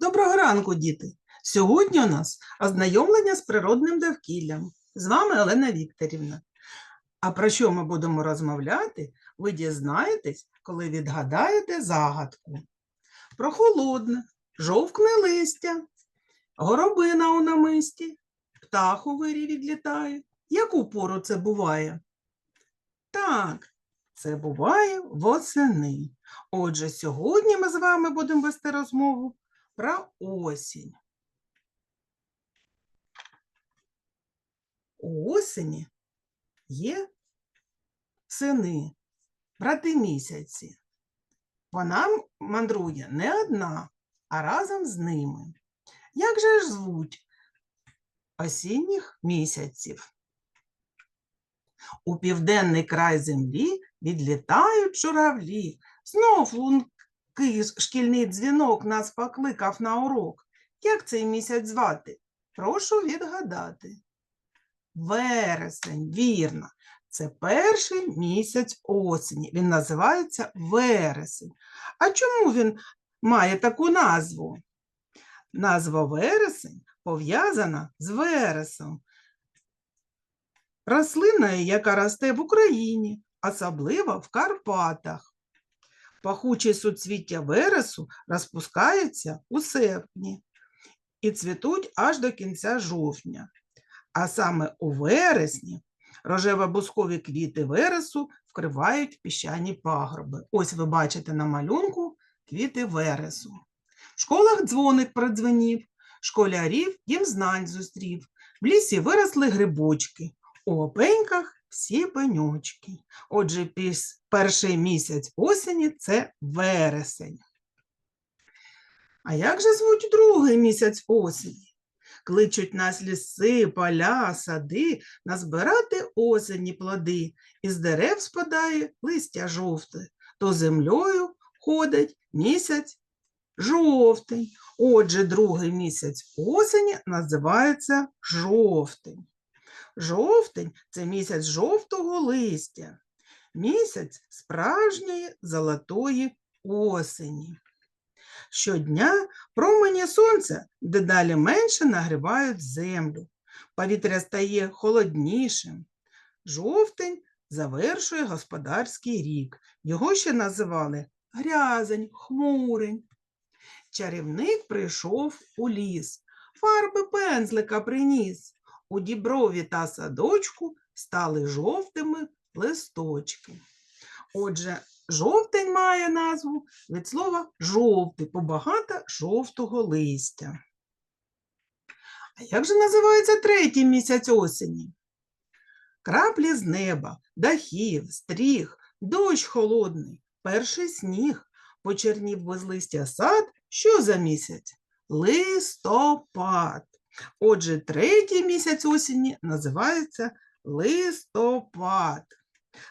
Доброго ранку, діти! Сьогодні у нас ознайомлення з природним довкіллям. З вами Олена Вікторівна. А про що ми будемо розмовляти, ви дізнаєтесь, коли відгадаєте загадку. Про холодне, жовкне листя, горобина у намисті, птах у вирі відлітає. Яку пору це буває? Так, це буває восени. Отже, сьогодні ми з вами будемо вести розмову про осінь. У осені є сини, брати місяці. Вона мандрує не одна, а разом з ними. Як же ж звуть осінніх місяців? У південний край землі відлітають журавлі. Знов лункий шкільний дзвінок нас покликав на урок. Як цей місяць звати? Прошу відгадати. Вересень, вірно. Це перший місяць осені. Він називається вересень. А чому він має таку назву? Назва вересень пов'язана з вересом, рослиною, яка росте в Україні, особливо в Карпатах. Пахучі суцвіття вересу розпускаються у серпні і цвітуть аж до кінця жовтня. А саме у вересні рожево-бускові квіти вересу вкривають піщані пагорби. Ось ви бачите на малюнку квіти вересу. В школах дзвоник продзвенів, школярів їм знань зустрів. В лісі виросли грибочки, у опеньках всі пеньочки. Отже, піс- перший місяць осені це вересень. А як же звуть другий місяць осені? Кличуть нас ліси, поля, сади, назбирати осені плоди, із дерев спадає листя жовте, то землею ходить місяць жовтий. Отже, другий місяць осені називається жовтень. Жовтень це місяць жовтого листя, місяць справжньої золотої осені. Щодня промені сонця дедалі менше нагрівають землю. Повітря стає холоднішим. Жовтень завершує господарський рік. Його ще називали грязень, хмурень. Чарівник прийшов у ліс, фарби пензлика приніс. У діброві та садочку стали жовтими листочки. Отже, жовтень має назву від слова жовтий, бо багато жовтого листя. А як же називається третій місяць осені? Краплі з неба, дахів, стріх, дощ холодний, перший сніг, почернів без листя сад. Що за місяць? Листопад. Отже, третій місяць осені називається листопад.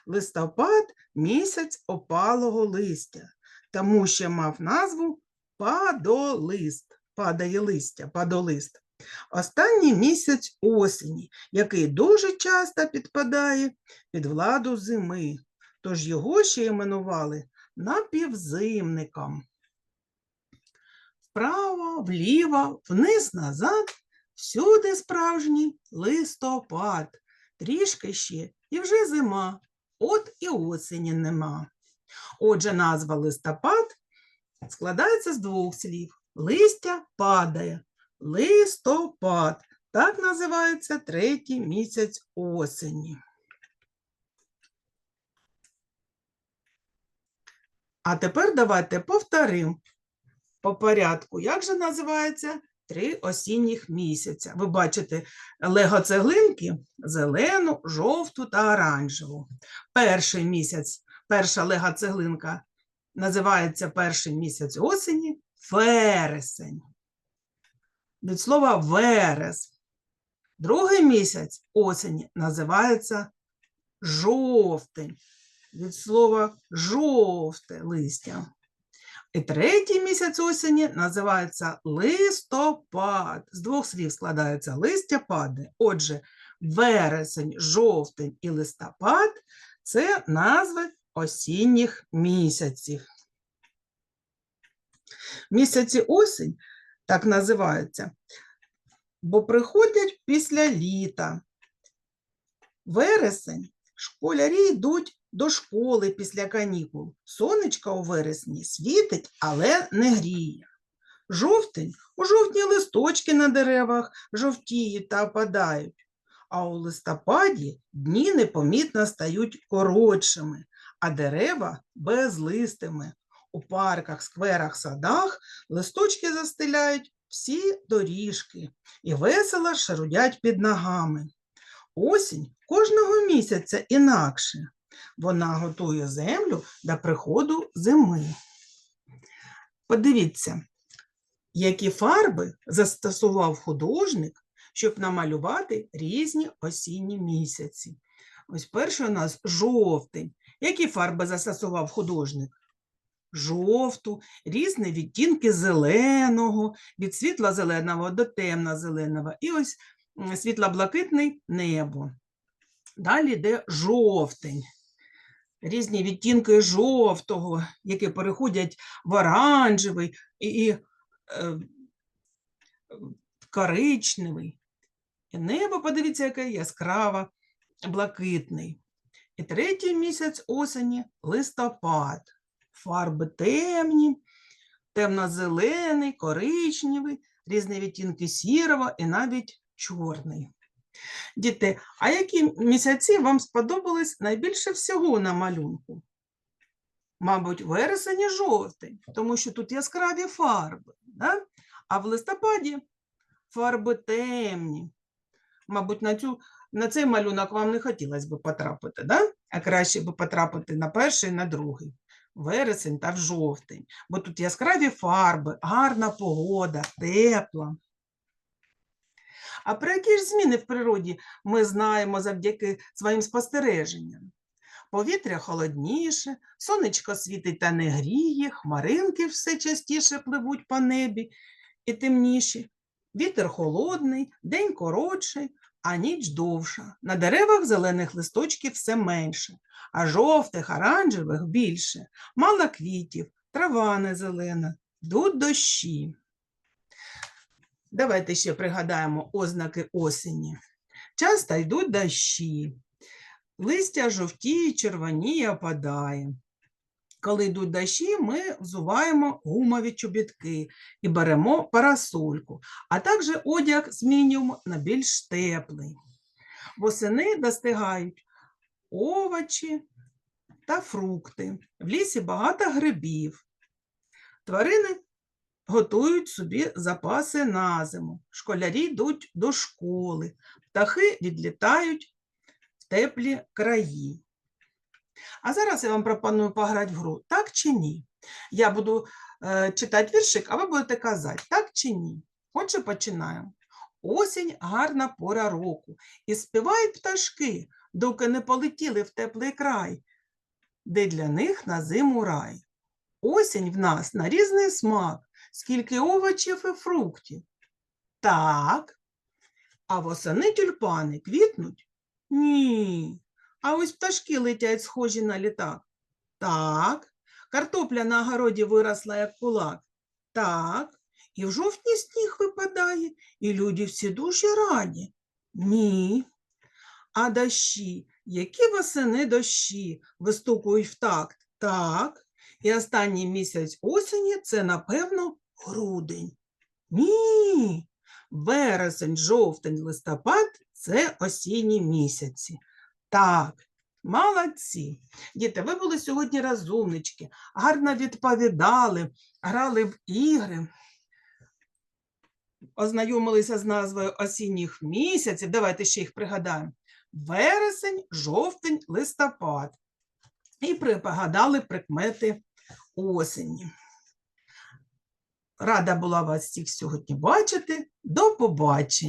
Листопад місяць опалого листя, тому що мав назву падолист, падає листя, падолист. Останній місяць осені, який дуже часто підпадає під владу зими, тож його ще іменували напівзимником. Вправо, вліво, вниз, назад, всюди справжній листопад, трішки ще і вже зима, от і осені нема. Отже, назва листопад складається з двох слів. Листя падає, листопад. Так називається третій місяць осені. А тепер давайте повторимо по порядку, як же називається три осінніх місяця. Ви бачите лего-цеглинки зелену, жовту та оранжеву. Перший місяць, перша лего-цеглинка називається перший місяць осені вересень. Від слова верес. Другий місяць осені називається жовтень. Від слова жовте листя. І третій місяць осені називається листопад. З двох слів складається листя падає. Отже, вересень, жовтень і листопад це назви осінніх місяців. Місяці осінь так називаються, бо приходять після літа. Вересень школярі йдуть до школи після канікул. Сонечко у вересні світить, але не гріє. Жовтень у жовтні листочки на деревах жовтіють та опадають, а у листопаді дні непомітно стають коротшими, а дерева безлистими. У парках, скверах, садах листочки застеляють всі доріжки і весело шарудять під ногами. Осінь кожного місяця інакше. Вона готує землю до приходу зими. Подивіться, які фарби застосував художник, щоб намалювати різні осінні місяці. Ось перший у нас жовтень. Які фарби застосував художник? Жовту, різні відтінки зеленого, від світло-зеленого до темно-зеленого. І ось м, світло-блакитний небо. Далі йде жовтень. Різні відтінки жовтого, які переходять в оранжевий і, і е, коричневий. І небо, подивіться, яке яскраво блакитний. І третій місяць осені листопад. Фарби темні, темно-зелений, коричневий, різні відтінки сірого і навіть чорний. Діти, а які місяці вам сподобались найбільше всього на малюнку? Мабуть, вересень і жовтень, тому що тут яскраві фарби. Да? А в листопаді фарби темні. Мабуть, на, цю, на цей малюнок вам не хотілося б потрапити, да? а краще б потрапити на перший на другий. Вересень та в жовтень, бо тут яскраві фарби, гарна погода, тепла. А про які ж зміни в природі ми знаємо завдяки своїм спостереженням? Повітря холодніше, сонечко світить та не гріє, хмаринки все частіше пливуть по небі і темніші. Вітер холодний, день коротший, а ніч довша. На деревах зелених листочків все менше, а жовтих, оранжевих більше. Мало квітів, трава не зелена, йдуть дощі. Давайте ще пригадаємо ознаки осені. Часто йдуть дощі, листя жовтіє, червоніє, опадає. Коли йдуть дощі, ми взуваємо гумові чобітки і беремо парасольку, а також одяг змінюємо на більш теплий. Восени достигають овочі та фрукти. В лісі багато грибів. Тварини готують собі запаси на зиму. Школярі йдуть до школи, птахи відлітають в теплі краї. А зараз я вам пропоную пограти в гру так чи ні. Я буду е, читати віршик, а ви будете казати, так чи ні. Отже, починаємо. Осінь гарна пора року, і співають пташки, доки не полетіли в теплий край, де для них на зиму рай. Осінь в нас на різний смак, скільки овочів і фруктів. Так. А восени тюльпани квітнуть? Ні. А ось пташки летять схожі на літак. Так. Картопля на огороді виросла, як кулак. Так. І в жовтні сніг випадає, і люди всі дуже раді. Ні. А дощі, які восени дощі вистукують в такт? Так. І останній місяць осені це, напевно, грудень. Ні. Вересень, жовтень, листопад це осінні місяці. Так, молодці. Діти, ви були сьогодні розумнички, гарно відповідали, грали в ігри, ознайомилися з назвою осінніх місяців. Давайте ще їх пригадаємо. Вересень, жовтень, листопад. І пригадали прикмети осені. Рада була вас всіх сьогодні бачити. До побачення.